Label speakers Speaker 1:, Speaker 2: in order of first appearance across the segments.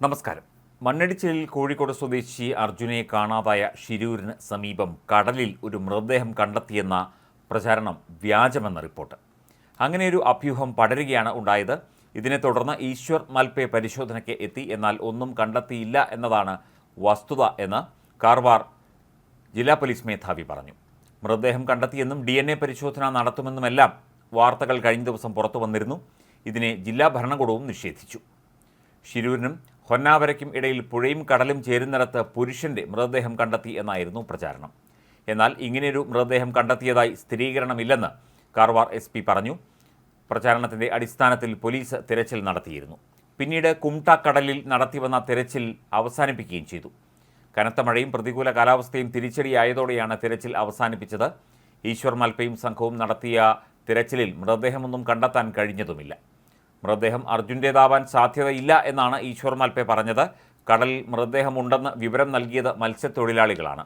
Speaker 1: നമസ്കാരം. മണ്ണടിച്ചിലിൽ കോഴിക്കോട് സ്വദേശി അർജുനെ കാണാതായ ഷിരൂരിന് സമീപം കടലിൽ ഒരു മൃതദേഹം കണ്ടെത്തിയെന്ന പ്രചാരണം വ്യാജമെന്ന റിപ്പോർട്ട്. അങ്ങനെയൊരു അഭ്യൂഹം പടരുകയാണ് ഉണ്ടായത്. ഇതിനെ തുടർന്ന് ഈശ്വർ മൽപെ പരിശോധനയ്ക്ക് എത്തി. എന്നാൽ ഒന്നും കണ്ടെത്തിയില്ല എന്നതാണ് വസ്തുത എന്ന് കാർവാർ ജില്ലാ പോലീസ് മേധാവി പറഞ്ഞു. മൃതദേഹം കണ്ടെത്തിയെന്നും ഡി എൻ എ പരിശോധന നടത്തുമെന്നുമെല്ലാം വാർത്തകൾ കഴിഞ്ഞ ദിവസം പുറത്തു വന്നിരുന്നു. ഇതിനെ ജില്ലാ ഭരണകൂടവും നിഷേധിച്ചു. ഷിരൂരിനും ഹൊന്നാവരയ്ക്കും ഇടയിൽ പുഴയും കടലും ചേരുന്നിടത്ത് പുരുഷന്റെ മൃതദേഹം കണ്ടെത്തി എന്നായിരുന്നു പ്രചാരണം. എന്നാൽ ഇങ്ങനെയൊരു മൃതദേഹം കണ്ടെത്തിയതായി സ്ഥിരീകരണമില്ലെന്ന് കാർവാർ എസ് പറഞ്ഞു. പ്രചാരണത്തിന്റെ അടിസ്ഥാനത്തിൽ പോലീസ് തിരച്ചിൽ നടത്തിയിരുന്നു. പിന്നീട് കുംട്ട കടലിൽ നടത്തിവന്ന തിരച്ചിൽ അവസാനിപ്പിക്കുകയും ചെയ്തു. കനത്ത മഴയും പ്രതികൂല കാലാവസ്ഥയും തിരിച്ചടിയായതോടെയാണ് തിരച്ചിൽ അവസാനിപ്പിച്ചത്. ഈശ്വർ മൽപ്പയും സംഘവും നടത്തിയ തിരച്ചിലിൽ മൃതദേഹമൊന്നും കണ്ടെത്താൻ കഴിഞ്ഞതുമില്ല. മൃതദേഹം അർജുന്റേതാവാൻ സാധ്യതയില്ല എന്നാണ് ഈശ്വർ മൽപ്പെ പറഞ്ഞത്. കടലിൽ മൃതദേഹമുണ്ടെന്ന് വിവരം നൽകിയത് മത്സ്യത്തൊഴിലാളികളാണ്.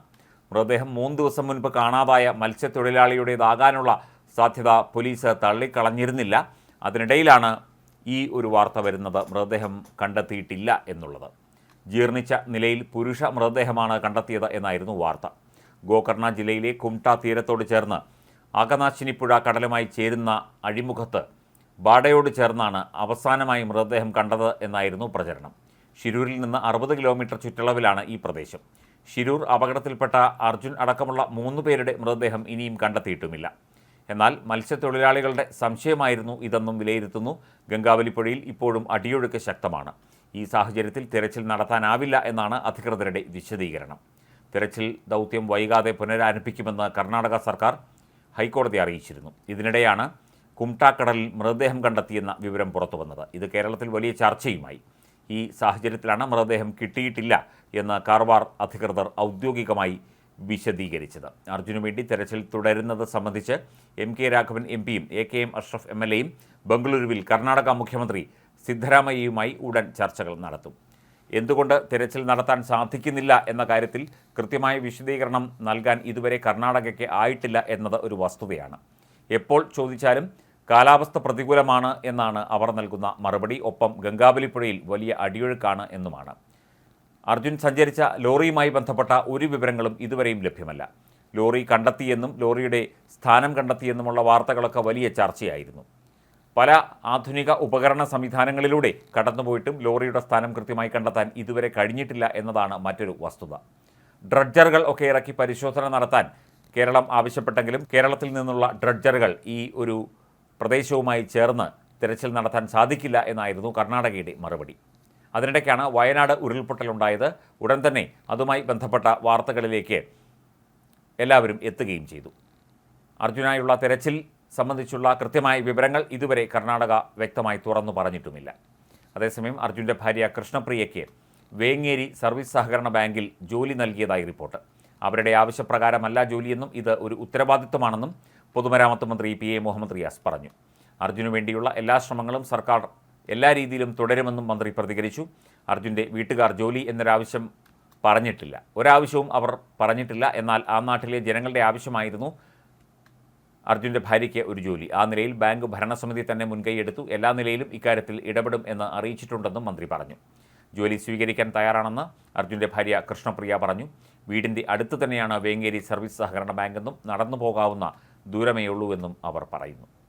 Speaker 1: മൃതദേഹം മൂന്ന് ദിവസം മുൻപ് കാണാതായ മത്സ്യത്തൊഴിലാളിയുടേതാകാനുള്ള സാധ്യത പോലീസ് തള്ളിക്കളഞ്ഞിരുന്നില്ല. അതിനിടയിലാണ് ഈ ഒരു വാർത്ത വരുന്നത്. മൃതദേഹം കണ്ടെത്തിയിട്ടില്ല എന്നുള്ളത്. ജീർണിച്ച നിലയിൽ പുരുഷ മൃതദേഹമാണ് കണ്ടെത്തിയത് എന്നായിരുന്നു വാർത്ത. ഗോകർണ ജില്ലയിലെ കുംട്ട തീരത്തോട് ചേർന്ന് അകനാശിനിപ്പുഴ കടലുമായി ചേരുന്ന അഴിമുഖത്ത് ബാഡയോട് ചേർന്നാണ് അവസാനമായി മൃതദേഹം കണ്ടത് എന്നായിരുന്നു പ്രചരണം. ഷിരൂരിൽ നിന്ന് അറുപത് കിലോമീറ്റർ ചുറ്റളവിലാണ് ഈ പ്രദേശം. ഷിരൂർ അപകടത്തിൽപ്പെട്ട അർജുൻ അടക്കമുള്ള മൂന്ന് പേരുടെ മൃതദേഹം ഇനിയും കണ്ടെത്തിയിട്ടുമില്ല. എന്നാൽ മത്സ്യത്തൊഴിലാളികളുടെ സംശയമായിരുന്നു ഇതെന്നും വിലയിരുത്തുന്നു. ഗംഗാവലിപ്പുഴയിൽ ഇപ്പോഴും അടിയൊഴുക്ക് ശക്തമാണ്. ഈ സാഹചര്യത്തിൽ തിരച്ചിൽ നടത്താനാവില്ല എന്നാണ് അധികൃതരുടെ വിശദീകരണം. തിരച്ചിൽ ദൗത്യം വൈകാതെ പുനരാരംഭിക്കുമെന്ന് കർണാടക സർക്കാർ ഹൈക്കോടതി അറിയിച്ചിരുന്നു. ഇതിനിടെയാണ് കുംട്ടാക്കടലിൽ മൃതദേഹം കണ്ടെത്തിയെന്ന വിവരം പുറത്തു വന്നത് ഇത് കേരളത്തിൽ വലിയ ചർച്ചയുമായി. ഈ സാഹചര്യത്തിലാണ് മൃതദേഹം കിട്ടിയിട്ടില്ല എന്ന് കാർവാർ അധികൃതർ ഔദ്യോഗികമായി വിശദീകരിച്ചത്. അർജുനു വേണ്ടി തെരച്ചിൽ തുടരുന്നത് സംബന്ധിച്ച് എം കെ രാഘവൻ എം പിയും A K M Ashraf M L എയും ബംഗളൂരുവിൽ കർണാടക മുഖ്യമന്ത്രി സിദ്ധരാമയ്യയുമായി ഉടൻ ചർച്ചകൾ നടത്തും. എന്തുകൊണ്ട് തിരച്ചിൽ നടത്താൻ സാധിക്കുന്നില്ല എന്ന കാര്യത്തിൽ കൃത്യമായ വിശദീകരണം നൽകാൻ ഇതുവരെ കർണാടകയ്ക്ക് ആയിട്ടില്ല എന്നത് ഒരു വസ്തുതയാണ്. എപ്പോൾ ചോദിച്ചാലും കാലാവസ്ഥ പ്രതികൂലമാണ് എന്നാണ് അവർ നൽകുന്ന മറുപടി. ഒപ്പം ഗംഗാബലിപ്പുഴയിൽ വലിയ അടിയൊഴുക്കാണ് എന്നുമാണ്. അർജുൻ സഞ്ചരിച്ച ലോറിയുമായി ബന്ധപ്പെട്ട ഒരു വിവരങ്ങളും ഇതുവരെയും ലഭ്യമല്ല. ലോറി കണ്ടെത്തിയെന്നും ലോറിയുടെ സ്ഥാനം കണ്ടെത്തിയെന്നുമുള്ള വാർത്തകളൊക്കെ വലിയ ചർച്ചയായിരുന്നു. പല ആധുനിക ഉപകരണ സംവിധാനങ്ങളിലൂടെ കടന്നുപോയിട്ടും ലോറിയുടെ സ്ഥാനം കൃത്യമായി കണ്ടെത്താൻ ഇതുവരെ കഴിഞ്ഞിട്ടില്ല എന്നതാണ് മറ്റൊരു വസ്തുത. ഡ്രഡ്ജറുകൾ ഒക്കെ ഇറക്കി പരിശോധന നടത്താൻ കേരളം ആവശ്യപ്പെട്ടെങ്കിലും കേരളത്തിൽ നിന്നുള്ള ഡ്രഡ്ജറുകൾ ഈ ഒരു പ്രദേശവുമായി ചേർന്ന് തിരച്ചിൽ നടത്താൻ സാധിക്കില്ല എന്നായിരുന്നു കർണാടകയുടെ മറുപടി. അതിനിടയ്ക്കാണ് വയനാട് ഉരുൾപൊട്ടലുണ്ടായത്. ഉടൻ തന്നെ അതുമായി ബന്ധപ്പെട്ട വാർത്തകളിലേക്ക് എല്ലാവരും എത്തുകയും ചെയ്തു. അർജുനായുള്ള തിരച്ചിൽ സംബന്ധിച്ചുള്ള കൃത്യമായ വിവരങ്ങൾ ഇതുവരെ കർണാടക വ്യക്തമായി തുറന്നു പറഞ്ഞിട്ടുമില്ല. അതേസമയം അർജുന്റെ ഭാര്യ കൃഷ്ണപ്രിയയ്ക്ക് വേങ്ങേരി സർവീസ് സഹകരണ ബാങ്കിൽ ജോലി നൽകിയതായി റിപ്പോർട്ട്. അവരുടെ ആവശ്യപ്രകാരമല്ല ജോലിയെന്നും ഇത് ഒരു ഉത്തരവാദിത്തമാണെന്നും പൊതുമരാമത്ത് മന്ത്രി പി എ മുഹമ്മദ് റിയാസ് പറഞ്ഞു. അർജുനു വേണ്ടിയുള്ള എല്ലാ ശ്രമങ്ങളും സർക്കാർ എല്ലാ രീതിയിലും തുടരുമെന്നും മന്ത്രി പ്രതികരിച്ചു. അർജുന്റെ വീട്ടുകാർ ജോലി എന്നൊരാവശ്യം പറഞ്ഞിട്ടില്ല. ഒരാവശ്യവും അവർ പറഞ്ഞിട്ടില്ല. എന്നാൽ ആ നാട്ടിലെ ജനങ്ങളുടെ ആവശ്യമായിരുന്നു അർജുന്റെ ഭാര്യയ്ക്ക് ഒരു ജോലി. ആ നിലയിൽ ബാങ്ക് ഭരണസമിതി തന്നെ മുൻകൈയെടുത്തു എല്ലാ നിലയിലും ഇക്കാര്യത്തിൽ ഇടപെടും എന്ന് അറിയിച്ചിട്ടുണ്ടെന്നും മന്ത്രി പറഞ്ഞു. ജോലി സ്വീകരിക്കാൻ തയ്യാറാണെന്ന് അർജുന്റെ ഭാര്യ കൃഷ്ണപ്രിയ പറഞ്ഞു. വീടിന്റെ അടുത്ത് തന്നെയാണ് വേങ്ങേരി സർവീസ് സഹകരണ ബാങ്കെന്നും നടന്നു പോകാവുന്ന ദൂരമേയുള്ളൂ എന്നും അവർ പറയുന്നു.